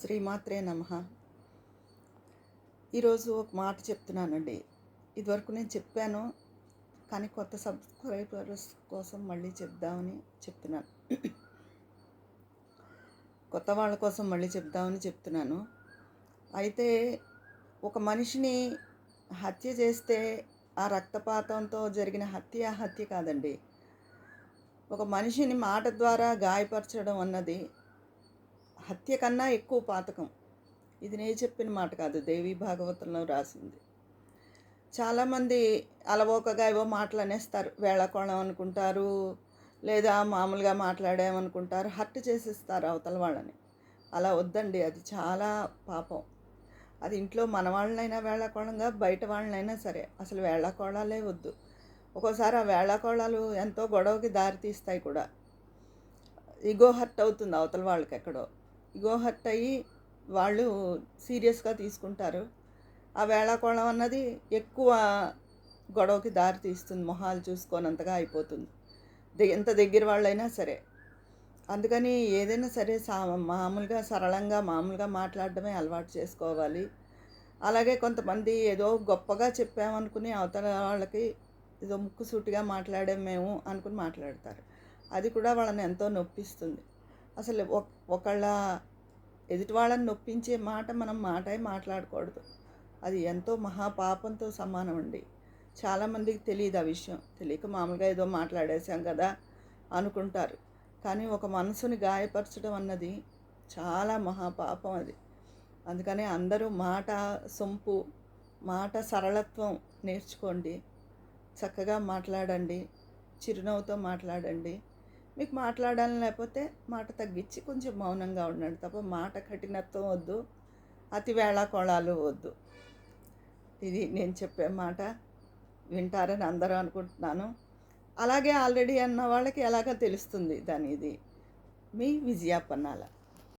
శ్రీమాత్రే నమ. ఈరోజు ఒక మాట చెప్తున్నానండి. ఇదివరకు నేను చెప్పాను కానీ కొత్త సబ్స్క్రైబర్స్ కోసం మళ్ళీ చెప్దామని చెప్తున్నాను. కొత్త వాళ్ళ కోసం మళ్ళీ చెప్దామని చెప్తున్నాను. అయితే ఒక మనిషిని హత్య చేస్తే ఆ రక్తపాతంతో జరిగిన హత్య హత్య కాదండి. ఒక మనిషిని మాట ద్వారా గాయపరచడం అన్నది హత్య కన్నా ఎక్కువ పాతకం. ఇది నేను చెప్పిన మాట కాదు. దేవి భాగవతంలో రాసింది. చాలామంది అలవోకగా ఏవో మాటలు అనేస్తారు. వేళకోళం అనుకుంటారు లేదా మామూలుగా మాట్లాడామనుకుంటారు. హర్ట్ చేసేస్తారు అవతల వాళ్ళని. అలా వద్దండి. అది చాలా పాపం. అది ఇంట్లో మన వాళ్ళనైనా వేళాకోళంగా బయట వాళ్ళనైనా సరే. అసలు వేళాకోళాలే వద్దు. ఒక్కోసారి ఆ వేళాకోళాలు ఎంతో గొడవకి దారితీస్తాయి కూడా. ఇగో హర్ట్ అవుతుంది అవతల వాళ్ళకి ఎక్కడో. ఇగో హర్ట్ అయ్యి వాళ్ళు సీరియస్గా తీసుకుంటారు. ఆ వేళాకోళం అన్నది ఎక్కువ గొడవకి దారి తీస్తుంది. మొహాలు చూసుకోనంతగా అయిపోతుంది. ఎంత దగ్గర వాళ్ళైనా సరే. అందుకని ఏదైనా సరే సా మామూలుగా సరళంగా మామూలుగా మాట్లాడడమే అలవాటు చేసుకోవాలి. అలాగే కొంతమంది ఏదో గొప్పగా చెప్పామనుకుని అవతల వాళ్ళకి ఏదో ముక్కుసూటిగా మాట్లాడాం మేము అనుకుని మాట్లాడతారు. అది కూడా వాళ్ళని ఎంతో నొప్పిస్తుంది. అసలు ఒకళ్ళ ఎదుటి వాళ్ళని నొప్పించే మాట మనం మాటే మాట్లాడకూడదు. అది ఎంతో మహాపాపంతో సమానం అండి. చాలామందికి తెలియదు ఆ విషయం. తెలియక మామూలుగా ఏదో మాట్లాడేశాం కదా అనుకుంటారు. కానీ ఒక మనసుని గాయపరచడం అన్నది చాలా మహాపాపం అది. అందుకనే అందరూ మాట సొంపు మాట సరళత్వం నేర్చుకోండి. చక్కగా మాట్లాడండి. చిరునవ్వుతో మాట్లాడండి. మీకు మాట్లాడాలని లేకపోతే మాట తగ్గించి కొంచెం మౌనంగా ఉండండి తప్ప మాట కఠినత్వం వద్దు అతి వేళాకోళాలు వద్దు. ఇది నేను చెప్పే మాట వింటారని అందరూ అనుకుంటున్నాను. అలాగే ఆల్రెడీ అన్న వాళ్ళకి ఎలాగో తెలుస్తుంది దాని ఇది. మీ విజయాపన్నాల.